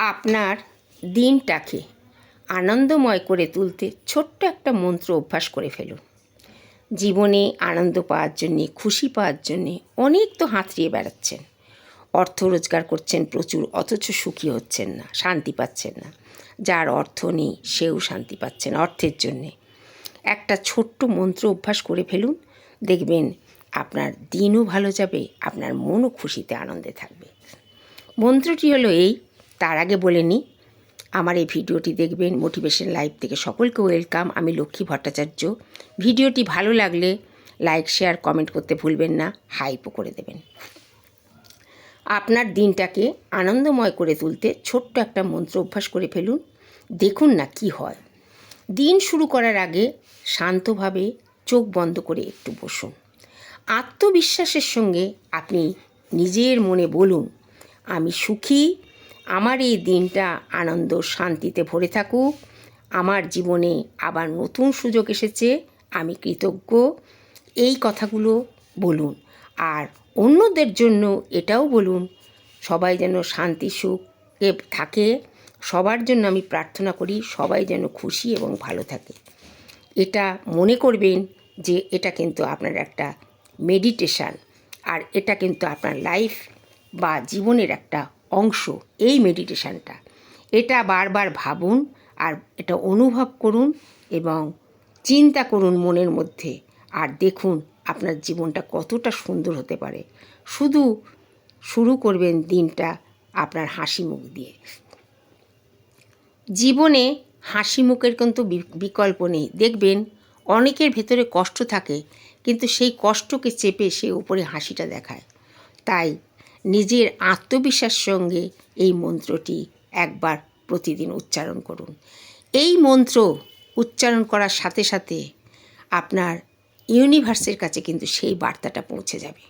আপনার দিনটাকে আনন্দময় করে তুলতে ছোট্ট একটা মন্ত্র অভ্যাস করে ফেলুন। জীবনে আনন্দ পাওয়ার জন্যে, খুশি পাওয়ার জন্যে অনেক তো হাতড়িয়ে বেড়াচ্ছেন। অর্থ রোজগার করছেন প্রচুর, অথচ সুখী হচ্ছেন না, শান্তি পাচ্ছেন না। যার অর্থ নেই, সেও শান্তি পাচ্ছেন অর্থের জন্যে। একটা ছোট্ট মন্ত্র অভ্যাস করে ফেলুন। দেখবেন আপনার দিনও ভালো যাবে, আপনার মনও খুশিতে আনন্দে থাকবে। মন্ত্রটি হলো এই তার আগে বলে নিই আমার এই ভিডিওটি দেখবেন মোটিভেশন লাইভ থেকে সকলকে ওয়েলকাম আমি লক্ষ্মী ভট্টাচার্য। ভিডিওটি ভালো লাগলে লাইক শেয়ার কমেন্ট করতে ভুলবেন না হাইপও করে দেবেন। আপনার দিনটাকে আনন্দময় করে তুলতে ছোট্ট একটা মন্ত্র অভ্যাস করে ফেলুন, দেখুন না কি হয়। দিন শুরু করার আগে শান্তভাবে চোখ বন্ধ করে একটু বসুন। আত্মবিশ্বাসের সঙ্গে আপনি নিজের মনে বলুন, আমি সুখী আমার এই দিনটা আনন্দ শান্তিতে ভরে থাকুক। আমার জীবনে আবার নতুন সুযোগ এসেছে, আমি কৃতজ্ঞ। এই কথাগুলো বলুন আর অন্যদের জন্য এটাও বলুন, সবাই যেন শান্তি, সুখে থাকে। সবার জন্য আমি প্রার্থনা করি সবাই যেন খুশি এবং ভালো থাকে। এটা মনে করবেন যে এটা কিন্তু আপনার একটা মেডিটেশান আর এটা কিন্তু আপনার লাইফ বা জীবনের একটা অংশ, এই মেডিটেশানটা এটা বারবার ভাবুন আর এটা অনুভব করুন এবং চিন্তা করুন মনের মধ্যে আর দেখুন আপনার জীবনটা কতটা সুন্দর হতে পারে। শুধু শুরু করবেন দিনটা আপনার হাসি মুখ দিয়ে। জীবনে হাসি মুখের কিন্তু বিকল্প নেই। দেখবেন অনেকের ভেতরে কষ্ট থাকে, কিন্তু সেই কষ্টকে চেপে সে উপরে হাসিটা দেখায়। তাই নিজের আত্মবিশ্বাস সঙ্গে এই মন্ত্রটি একবার প্রতিদিন উচ্চারণ করুন। এই মন্ত্র উচ্চারণ করার সাথে সাথে আপনার ইউনিভার্সের কাছে কিন্তু সেই বার্তাটা পৌঁছে যাবে।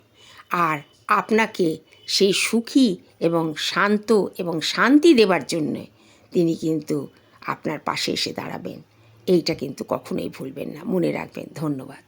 আর আপনাকে সেই সুখী এবং শান্ত এবং শান্তি দেবার জন্য তিনি কিন্তু আপনার পাশে এসে দাঁড়াবেন। এইটা কিন্তু কখনোই ভুলবেন না। মনে রাখবেন। ধন্যবাদ।